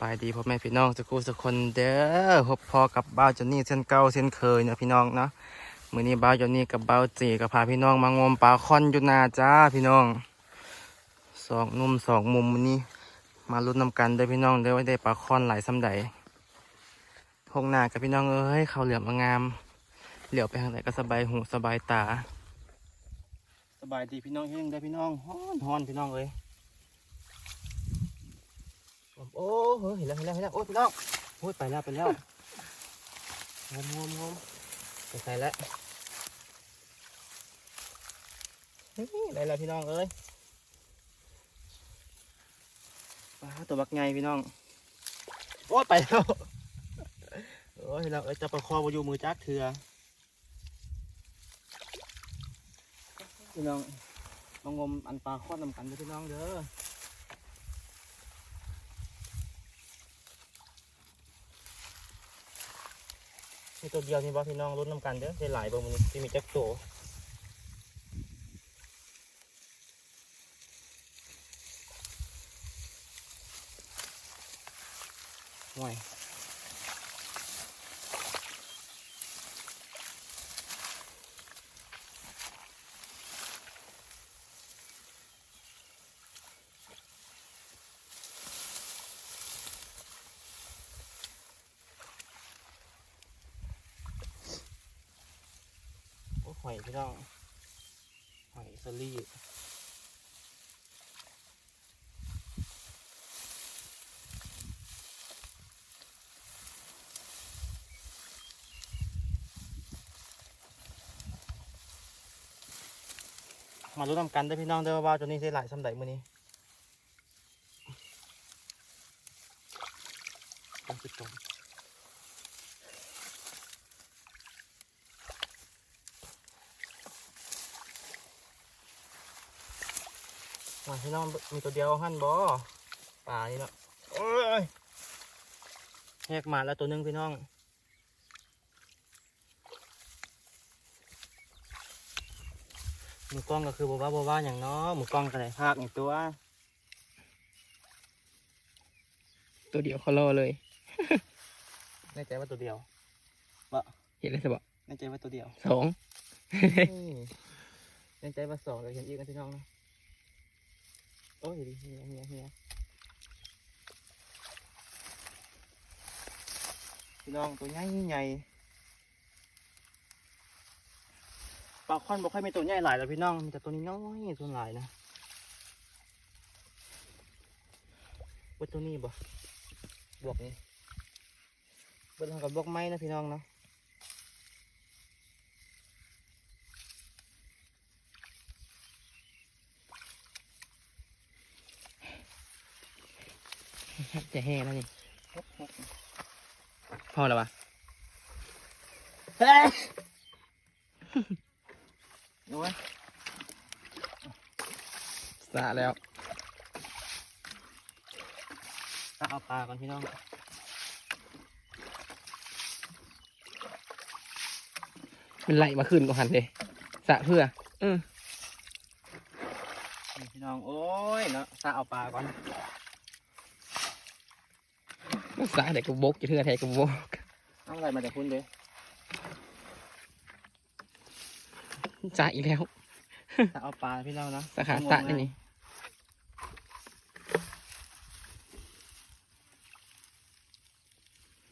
บายดีพ่อแม่พี่น้องสักครู่สักคนเด้อพบพอกับบ้าวจนนี่เช่นเก่าเช่นเคยนะพี่น้องเนาะมือนี้บ้าวจนนี่กับบ้าวจีกับพาพี่น้องมางมปลาคอนอยู่นาจ้าพี่น้องสองนุ่มสองมุมมือนี้มาลุ้นนำกันเด้อพี่น้องเด้อว่าได้ปลาคอนหลายซ้ำใดพงหน้ากับพี่น้องเอ้ยเขาเหลือมงาม เหลียวไปทางไหนก็สบายหูสบายตา สบายดีพี่น้องเฮงได้พี่น้องฮ้อนฮ้อนพี่น้องเอ้ย โอ้เฮ้ยเห็นแล้วเห็นแล้วเห็นแล้วโอ้ยพี่น้องโอ้ยไปแล้วไปแล้วงมงมงมไปใส่แล้วได้แล้วพี่น้องเอ้ยปลาตัวบักไงพี่น้องโอ้ยไปแล้วโอ้ยพี่น้องเอ้ยจะประคองมาอยู่มือจักเถื่อพี่น้องมางมอันปลาข้อนำกันเด้อพี่น้องเด้อ ตัวเดียวนี่บ่พี่น้องรุ่นน้ำกันเด้อได้หลายบ่มันที่มีแจ็คโต อยพี่น้องหอยสลีดมารู้นำกันได้พี่น้องเด้อว่าตัวนี้ได้หลายสำใดมื้อนี้ต้องจุดตรง มา พี่น้องมีตัวเดียวหั่นบ่ป่านี่เนาะโอ้ยแหกมาแล้วตัวหนึงพี่น้องมือกล้องก็คือบ่ว่าบ่ว่าอย่างเนาะมือกล้องก็ได้ภาคอีกตัว ตัวเดียวเขารอเลยแน่ใจว่าตัวเดียวเห็นเลยสิบอกแน่ใจว่าตัวเดียวสองแน่ใจว่าสองเลยเห็นอีกนะพี่น้องนะ โอ้ยเฮียเฮียเฮียพี่น้องตัวใหญ่ใหญ่ปลาค่อนบ่ค่อยมีตัวใหญ่หลายแล้วพี่น้องมีแต่ตัวนี้น้อยส่วนหลายนะเบิดตัวนี้บ่บวกนี้เบิดทางกับบวกไม้นะพี่น้องเนาะ จะแห้แล้วนี่พอแล้วปะเฮ้ยโอ้ยสะแล้วถ้าเอาปลาก่อนพี่น้องมันไหลมาขึ้นตรงหันเลยสะเพื่ออืมนี่พี่น้อง โอ้ยเนาะถ้าเอาปลาก่อน สะเด็กกบกจะเทื่อไทยกบกเอาอะไรมาจากคุณเด้สะอีกแล้วถ้าเอาปลาพี่น้องเนาะสาขาสะนี่นี่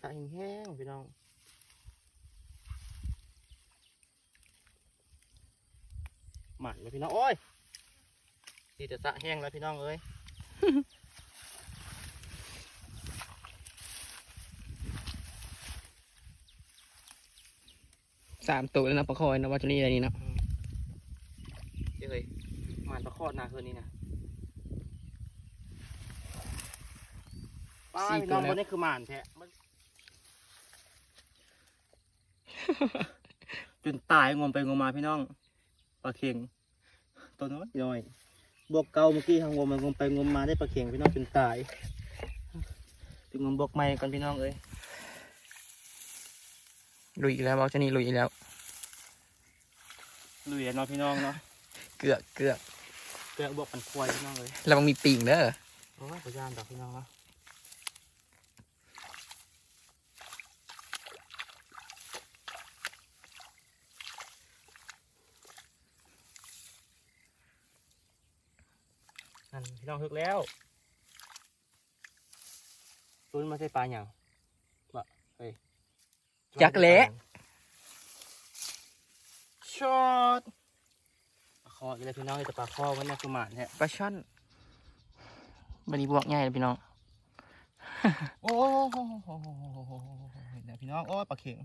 สะแห้งๆพี่น้องหมันเลยพี่น้องโอ้ยดีแต่สะแห้งแล้วพี่น้องเอ้ย สามตัวแล้วนะประคอยนะว่าจะนี่อะไรนี่เนาะเดี๋ยวเลยหมันประคอดหนาคืนนี้นะป้าพี่น้องคนนี้คือหมันแท้มันจนตายงมไปงมมาพี่น้องปลาเข็งตัวน้อยน้อยบวกเก่าเมื่อกี้ทางงมมันงมไปงมมาได้ปลาเข็งพี่น้องจนตายไปงมบวกใหม่กันพี่น้องเอ้ยลุยอีกแล้วว่าจะนี่ลุยอีกแล้ว ลุยแล้วเนาะพี่น้องเนาะเกือกเกือกเกือกบวกปันควายพี่น้องเลยแล้วมันมีปีกเด้อโอ้ยพยานดอกพี่น้องเนาะันพี่น้องฮึกแล้วตุ้นมาใส่ปลาอย่างบะเฮ้ยจักเละ ช็อตปลาคอเลยพี่น้องแต่ปลาคอมันน่าคือหมานแท้ปลาช่อนบันนี้บวกง่ายเลยพี่น้อง โอ้โหเห็นแล้วพี่น้อง โอ้ยปลาเข็ง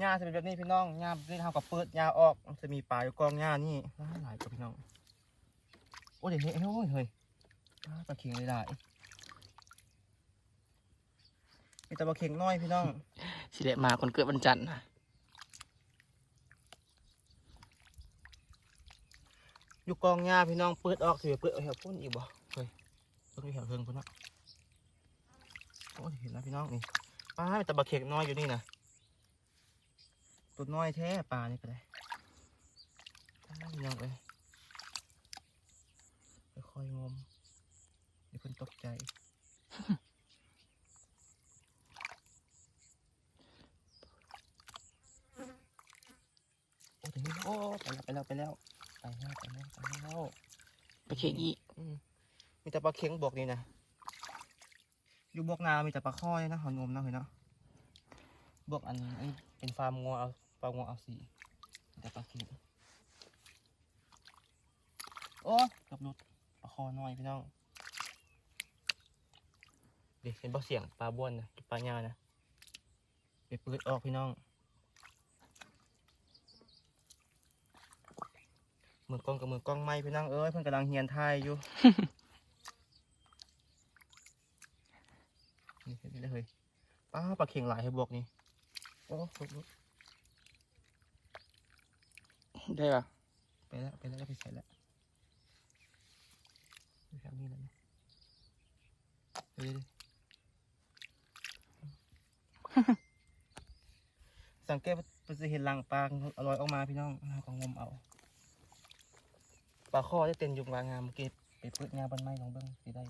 หญ้าจะเป็นแบบนี้พี่น้องหญ้าที่ทำกับเปิดหญ้าออกมันจะมีปลาอยู่กองหญ้านี่หลายหลายกับพี่น้อง โอ้ยเดี๋ยวเฮ้ยโอ้ยเฮ้ยปลาปลาเข็งเลยได้ มีแต่ปลาเข็งน้อยพี่น้องสิเดมาคนเกิดวันจันทร์นะอยู่กองหญ้าพี่น้องเปิดออกสิเปิดเอาแถวพุ่นอีกบ่เฮ้ยเปิดเอาแถวเทิงพุ่นเนาะโอ้ยเห็นแล้วพี่น้องนี่ปลามีแต่ปลาเข็งน้อยอยู่นี่นะตัวน้อยแท้ปลานี่ก็ได้ปลาพี่น้องเอ้ยค่อยๆงมเดี๋ยวเพิ่นตกใจ โอ้ถึงโอ้ไปแล้วไปแล้วไปแล้วไปแล้วไปแล้วไปแล้วปลาเค็งอีอืมมีแต่ปลาเค็งบวกนี่นะอยู่บวกนามีแต่ปลาข้อเลยนะหอนงมนะเห็นเนาะบวกอันนี้เป็นฟาร์มงัวเอาฟาร์มงัวเอาสีมีแต่ปลาเค็งโอ้เกับหลุดปลาคอน้อยพี่น้องเด็กเห็นปลาเสียงปลาบ้วนนะปลาญานะไปเปิดออกพี่น้อง มือกล้องกับมือกล้องไม้พี่น้องเอ้ยเพิ่นกำลังเฮียนทายอยู่ นี่เห็นได้เลยป้าปลาเข่งหลายให้บวกนี่โอ้ลุกลุกได้ปะไปแล้วไปแล้วก็ไปใส่แล้วอยู่แถวนี้แล้วนะเฮ้ยสังเกตว่าจะเห็นรังปลาอร่อยออกมาพี่น้องเราก็งมเอาป ลาข้อได้เต็นอยู่กลางงามเมื่อกี้ไปเปิดงานบนไม้ลองเบิ้งสิได้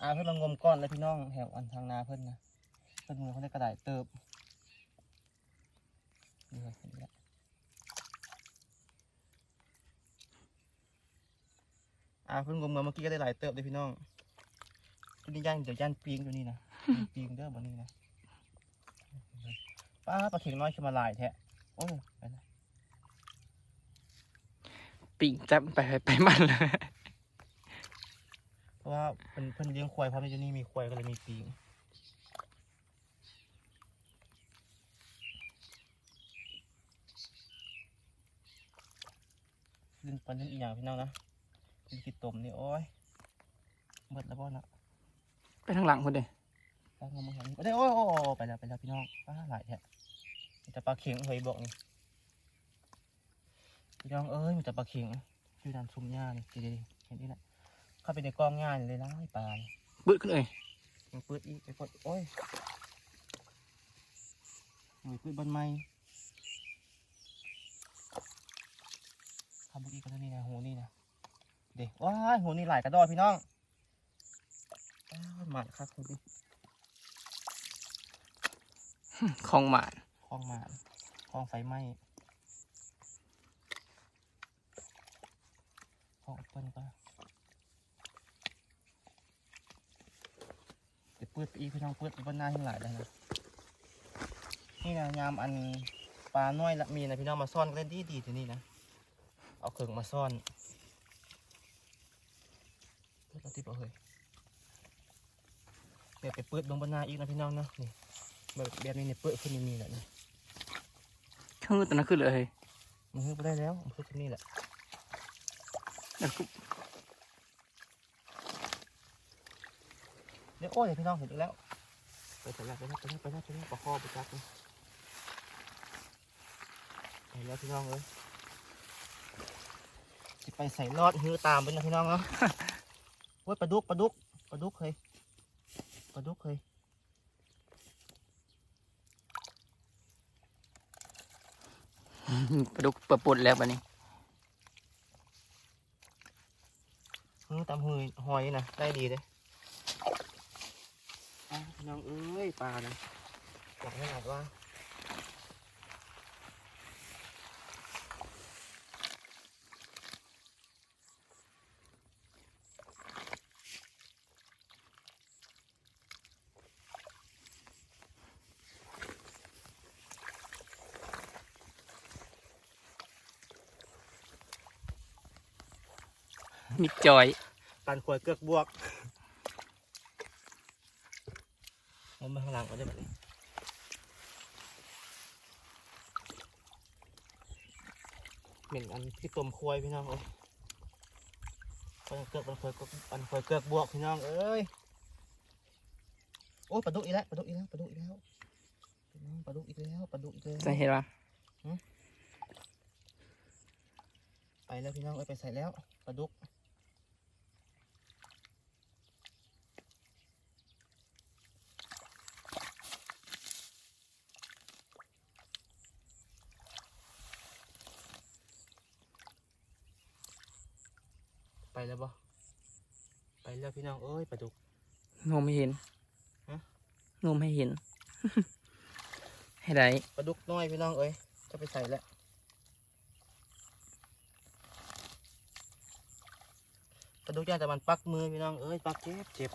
อาเพื่อนมางมก้อนเลยพี่น้องแถวอันทางนาเพื่อนนะเพื่อนมือเขาได้กระดาษเติบนี่เลยเห็นแล้วอาเพื่อนงมมาเมื่อกี้ก็ได้หลายเติบเลยพี่น้องตัวนี้ย่างเดี๋ยวย่านปีงตัวนี้นะปีงเด้อบนนี้นะป้าปลาเข็งน้อยขึ้นมาหลายแท้โอ้ยไปนะ ปิ่งจับไปไปไปมันเลยเพราะว่าเพิ่นเพิ่นเลี้ยงควายเพราะในที่นี่มีควายก็เลยมีปีงลื่นปันลื่นอีกอย่างพี่น้องนะลื่นกิดตมนี่โอ้ยเบิดแล้วบ่นะไปทางหลังคนเดียปลางมมาเห็นไปได้โอ้ยโอ้ยโอ้ยไปแล้วไปแล้วพี่น้องป้าหลายแท้มีแต่ปลาเข็งเฮ้ยบอกนี่ พี่น้องเอ้ยมีแต่ปลาเข็งอยู่ด้านซุ้มหญ้านี่ดีๆเห็นนี่แหละเข้าไปในกองหญ้านี่เลยนะไอ้ปลานี่บึ้ขึ้นเลยยังเปิดอีกไปกดโอ้ยโอ้ยเปิดบนไม้ทำบุกอีกก็เท่านี้นะหูนี่นะเด็กว้ายหูนี่หลายกระดอพี่น้องอ้าวหมาดครับหูนี่คลองหมานคลองหมาดคลองไฟไหม้ คลองเปิ้ลปะเดี๋ยวเปิดไปอีกพี่น้องเปิดไปบนหน้าที่หลายได้นะนี่นะยามอันปลาน้อยละมีนะพี่น้องมาซ่อนกันเล่นดีดีๆทีนี่นะเอาเข่งมาซ่อนเปิดเอาติบเอาเฮ้ยเดี๋ยวไปเปิดลงบนหน้าอีกนะพี่น้องเนาะนี่แบบแบบนี้เนี่ยเปิดขึ้นนี่มีแหละนี่ขึ้นตอนนั้นขึ้นเลยมันขึ้นไปได้แล้วมันขึ้นที่นี่แหละ แล้วก็เดี๋ยวโอ้ยพี่น้องเห็นอีกแล้ว ไปไปแล้วไปแล้วไปแล้วไปแล้วไปแล้วประคอไปจับเลยไปแล้วพี่น้องเลยจะไปใส่รอดหิวตามไปนะพี่น้องเนาะโอ้ยปลาดุกปลาดุกปลาดุกเคยปลาดุกเคยปลาดุกปิดปุดแล้วบันนี้ ตำหอยหอยนะได้ดีเลยน้องเอ้ยปลานะบอกให้หนักว่ามิดจอย ปันขวดเกือกบวกเอามาข้างหลังก็ได้แบบนี้เหม็นอันที่ต้มควายพี่น้องเอ้ยปันเกือกปันขวดเกือกปันขวดเกือกบวกพี่น้องเอ้ยโอ้ยปลาดุกอีกแล้วปลาดุกอีกแล้วปลาดุกอีกแล้วพี่น้องปลาดุกอีกแล้วปลาดุกอีกแล้วใส่เห็นปะไปแล้วพี่น้องเอ้ยไปใส่แล้วปลาดุก ไปแล้วบ่ไปแล้วพี่น้องเอ้ยปลาดุกงมให้เห็นฮะงมให้เห็น ให้ได้ปลาดุกน้อยพี่น้องเอ้ยจะไปใส่แล้วปลาดุกย่างแต่มันปักมือพี่น้องเอ้ยปักเจ็บเจ็บ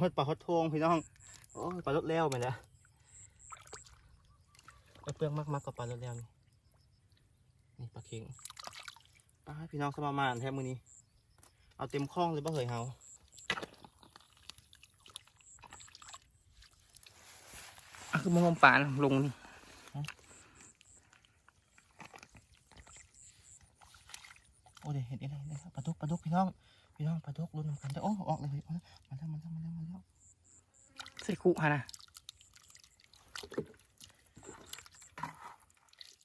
หดปลาหดโทงพี่น้อง โอ้ปลาลดแล้วไปแล้วไอ้เปลือกมากๆกับปลาลดแล้วนี่นี่ปลาเค็งป้าพี่น้องสมามานแทบมือนี้ เอาเต็มคล้องเลยบ่เหยเฮาอะคือมงมป่านลงนี่โอ้เดี๋ยวเห็นอะไรเนี่ยปลาดุกปลาดุกพี่น้อง พี่น้องปลาดุกรุ่นน้ำกันเด้โอ้ออกเลยเฮ้ยมาแล้วมาแล้วมาแล้วมาแล้ว ใส่คุฮะนะ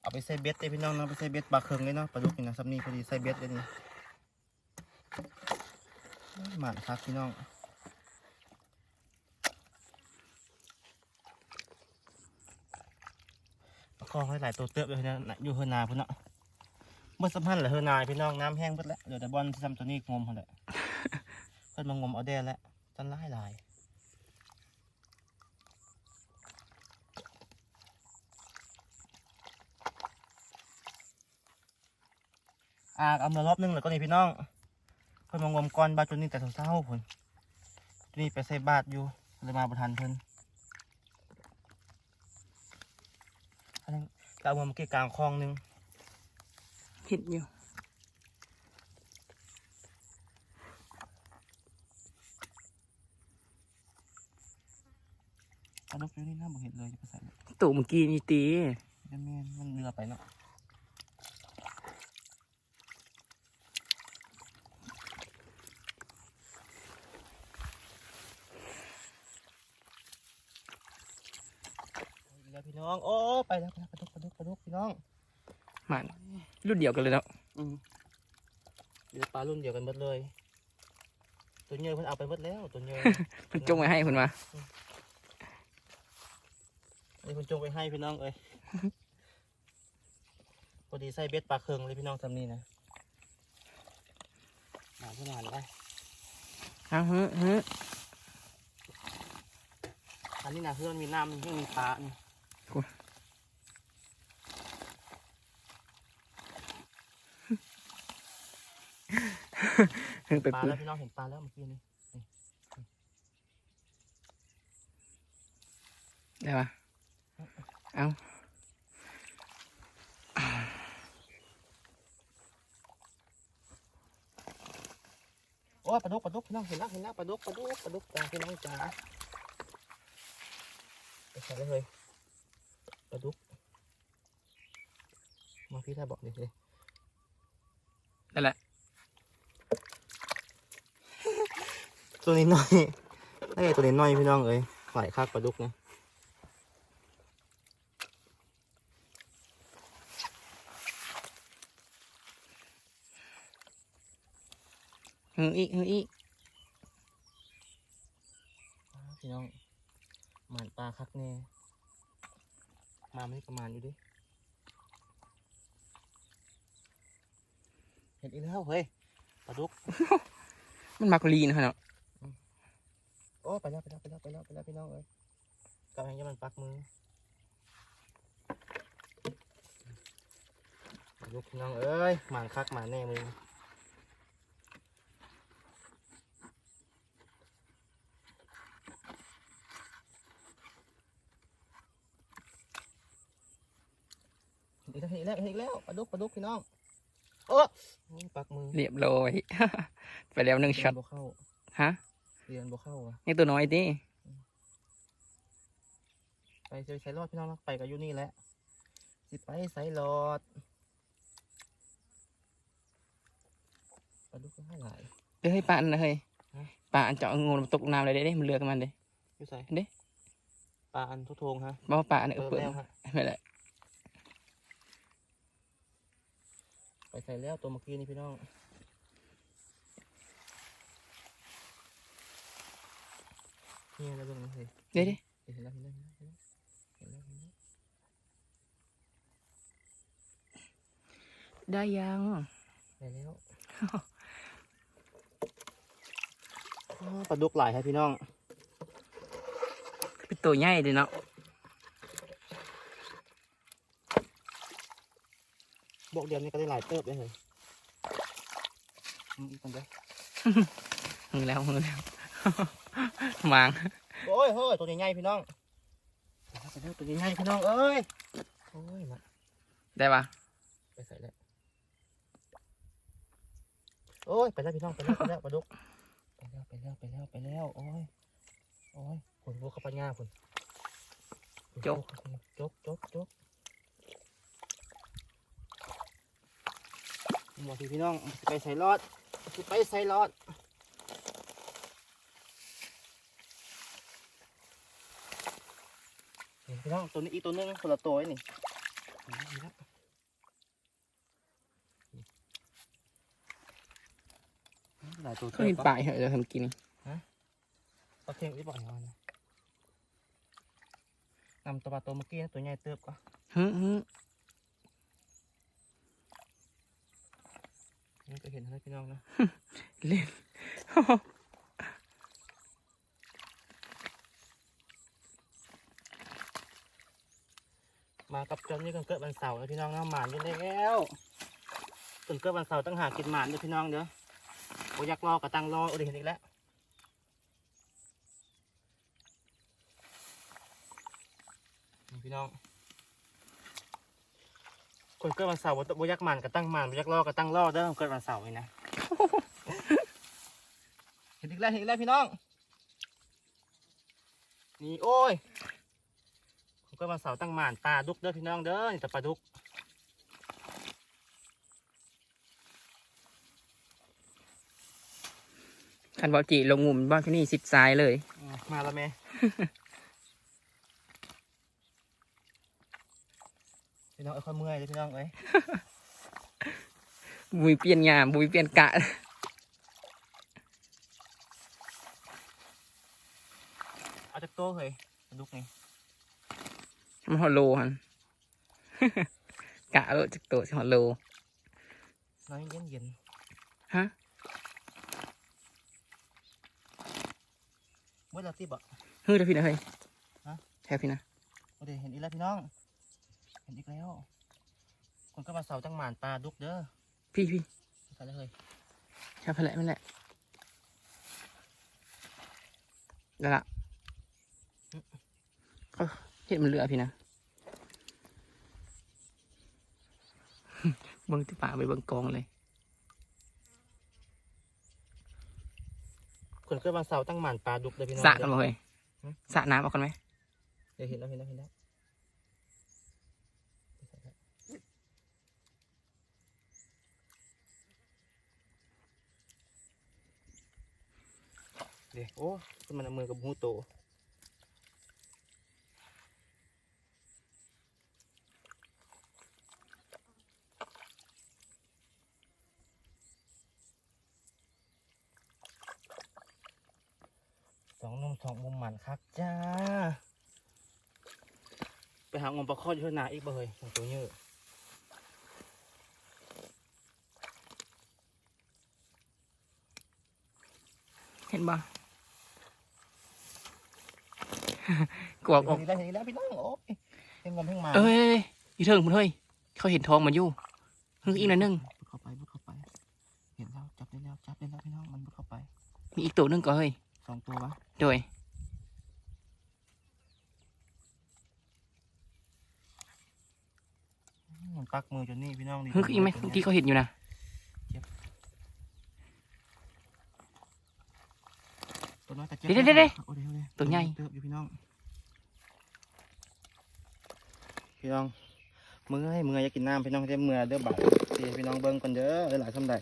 เอาไปใส่เบ็ดเลยพี่น้องเนาะไปใส่เบ็ดปลาเคืองเลยเนาะปลาดุกนี่นะสำนีพอดีใส่เบ็ดเลยนี่หมาครับพี่น้องปลาคอให้หลายตัวเติบเลยนะน่ะอยู่เฮือนาพุ่นเนาะเมื่อสัมพันธ์เหรอเฮือนาพี่น้องน้ำแห้งหมดแล้วเดี๋ยวแต่บอลที่ทำตัวนี้งมเขาแหละเพิ่นมางมเอาแดนแล้วจันไล่ลาย อากเอามารอบนึงแล้วก็นี่พี่น้องเพิ่นมางมก้อนบาดจนนี่แต่เช้าๆพุ่นจนนี่ไปใส่บาทอยู่เลยมาประทันเพิ่นอันนี้ก็เอามาเมื่อกี้กลางคลองหนึงเห็นอยู่เอาลูกอยู่นี่น่าบ่เห็นเลยจะไปใส่เลยตู่เมื่อกี้นี่ตีจะแม่นมันเรือไปเนาะ แล้วพี่น้อง โอ้ไปแล้วไปแล้วปลาดุกปลาดุกปลาดุกพี่น้องมันรุ่นเดียวกันเลยเนาะอืมเรือปลารุ่นเดียวกันหมดเลย ตัวเนยเพิ่นเอาไปหมดแล้วตัวเนยมันจงไว้ให้คุณมานี่เพิ่นจงไปให้พี่น้องเอ้ยพอดีใส่เบ็ดปลาเคืองเลยพี่น้องทำนี่นะหนาขึ้นมาได้เอาเฮ้เฮ้อันนี้นะคือมันมีน้ำมันมีปลานี่ เฮ้ไปปลาปืแล้นวพี่น้องเห็นปลาแล้วเมื่อกี้นี่ได้ปะเอาโอ้ยปลาดุกปลาดุกพี่น้องเห็นแล้วเห็นแล้วปลาดุกปลาดุกปลาดุกจ้าพี่น้องจ้าไปใส่เลยเฮ้ย ปลาดุก มาพี่ถ้าบอกดิเลยนั่นแหละ ตัวนี้น้อยนี่ตัวนี้น้อยพี่น้องเอ้ยหลายคักปลาดุกนะเฮ้อีกเฮ้อีกพี่น้องหมานปลาคักแน่ มาไม่ประมาณอยู่ดิ เห็นอีกแล้วเฮ้ยปลาดุก มันมักลีนเขาเนาะโอ้ไปแล้วไปแล้วไปแล้วไปแล้วไปแล้วพี่น้องเอ้ยกำลังจะมันปักมือลูกพี่น้องเอ้ยหมานคักหมานแน่มือ อีกแล้วอีกแล้วอีกแล้วปลาดุกปลาดุกพี่น้องโอ้โอ้ปักมือเรียบร้อย ไปแล้วหนึ่งช็อตเรียนบ่เข้าฮะเรียนบ่เข้าอะนี่ตัวน้อยดิไปเจอใส่รอดพี่น้องนะไปกับอยูนี่แหละสิไปใส่รอดปลาดุกก็ให้หลายเอ้ยปลาอันนะเฮ้ยฮะปลาอันเจาะงูมันตกน้ำเลยเด้เด้มันเลือกบมันเด้อยู่ใส่เด้ปลาอันทุกทงฮะบอกว่าปลาอันเอเติอมเปิดแล้วฮะไม่ได้ ไปใส่แล้วตัวเมื่อกี้นี่พี่น้องนี่อะไรบ้างนะเฮ้ยเด้เด้เห็นแล้วเห็นแล้วเห็นแล้วเห็นแล้วเห็นแล้วเห็นแล้วได้ยังได้แล้วอ๋อปลาดุกหลายครับพี่น้องเป็นตัวใหญ่ดิเนาะ บอกเดียวนี้ก็ได้หลายเติบเลยเฮ้ยอืมอีกคนเดียวมึงแล้วมึงแล้วมางโอ้ยเฮ้ยตัวใหญ่ๆพี่น้องไปเร็วตัวใหญ่ๆพี่น้องเอ้ยโอ้ยมาได้ปะไปใส่แล้วโอ้ยไปแล้วพี่น้องไปแล้วไปแล้วปลาดุกไปแล้วไปแล้วไปแล้วไปแล้วโอ้ยโอ้ยผลพวกข้าปัญญาผลจกจกจกจก หมดที่พี่น้องสิไปใส่รอดสิไปใส่รอดนี่พี่น้องตัวนี้อีกตัวหนึงคนละตัวไอ้นี่นี่ครับหลายตัวเขาเห็นปลาเหรอเราทำกินปลาเค็งที่บอกอย่างนั้นนำตัวปลาตัวเมื่อกี้นะตัวใหญ่เติบก็ฮึฮึ ก็เห็นให้พี่น้องนะเล่นมากับจอมนี่กันเกิดวันเสาร์นะพี่น้องนะหมานอยู่แล้วจนเกิดวันเสาร์ตั้งหากินหมานเด้อพี่น้องเด้อโอ้ยักรอกับตังรอโอ้เดี๋ยวเห็นอีกแล้วนี่พี่น้อง คนเกิดวันเสาร์บ่บ่ยักหมานกับตั้งหมานบ่ยักรอกับตั้งรอเด้อเกิดวันเสาร์นี่นะ เห็นอีกแล้วเห็นอีกแล้วพี่น้อง นี่โอ้ยผมก็มาเสาตั้งหมานปลาดุกเด้อพี่น้องเด้อนี่แต่ปลาดุกคันบอจีลงงุมบ้านที่นี่สิบสายเลยอืมมาแล้วแม่ พี่น้องเอ้ยค่อยเมื่อยเลยพี่น้องเอ้ยบุยเปลี่ยนงามบุยเปลี่ยนกะ เอาจากโต๊ะเฮ้ยปลาดุกนี่มันฮอลโลฮัน กะโลจากโตะฮอลโล น้อยเย็นเย็นฮะเมื่อเราตีบ่ เฮ้ยเดี๋ยวพี่นะเฮ้ยฮะ แทบพี่นะ โอ้เดี๋ยวเห็นอีกแล้วพี่น้อง เห็นอีกแล้ว คนก็มาเสาตั้งหมานปลาดุกเด้อพี่พี่ใส่เลยเฮ้ยแค่พะแหละไม่แหละแล้วล่ะเขาเห็นมันเหลือพี่นะเบิ้งที่ป่าไปเบิ้งกองเลย คนก็มาเสาตั้งหมานปลาดุกเด้อพี่น้องสระเด้กันอบ่เฮ้ยหืมสระน้ำเอากันไหมเดี๋ยวเห็นแล้วเห็นแล้วเห็นแล้ว เดี๋ยโอ้ขึ้นมาในมือกับหูโตสองนมสองมุมหมันครับจ้า ไปหางมปลาคอดอยู่ที่นาอีกบ่เฮ้ยของตัวเยอะเห็นบ่ กวกออกเห็นแล้วเห็นแล้วพี่น้องโอ้ยเพ่งงมเพ่งมาเอ้ยอีเทิงพุ่นเฮ้ยเขาเห็นทองมันอยู่เฮ้ยอีกหน่อยหนึงบุดเข้าไปบุดเข้าไป เห็นแล้วจับได้แล้วจับได้แล้วพี่น้องมันบุดเข้าไปมีอีกตัวหนึงก็เฮ้ยสองตัววะโดยอืมปักมือจนนี่พี่น้องนี่เฮ้ยอีกไหมเมื่อกี้เขาเห็นอยู่นะ ตัวน้อยแต่เจ็บเดี๋ยวเดี๋ยวเดี๋ยวโอ้เดี๋ยวเดี๋ยตัวใหญ่ เติบอยู่พี่น้อง พี่น้องมือให้มืออยากกินน้ำพี่น้องเจ้มือเด้อบาดสีพี่น้องเบิ้งก่อนเด้อหลายๆคำใด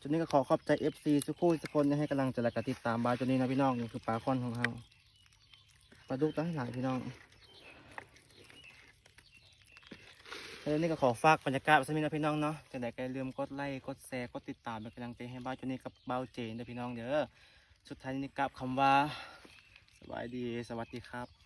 จุดนี้ก็ขอขอบใจ FC ทุกคู่ทุกคนที่ให้กำลังใจและกติดตามบาจุดนี้นะพี่น้องนี่คือปลาคอนของเราปลาดุกตั้งหลายพี่น้อง แล้วนี่ก็ขอฝากบรรยากาศไว้สักนิดนะพี่น้องเนาะจังใดก็อย่าลืมกดไลค์กดแชร์กดติดตามเป็นกำลังใจให้บ้าจนนี้กับเบ้าเจนเด้อพี่น้องเด้อสุดท้ายนี้กลับคำว่าสวัสดีสวัสดีครับ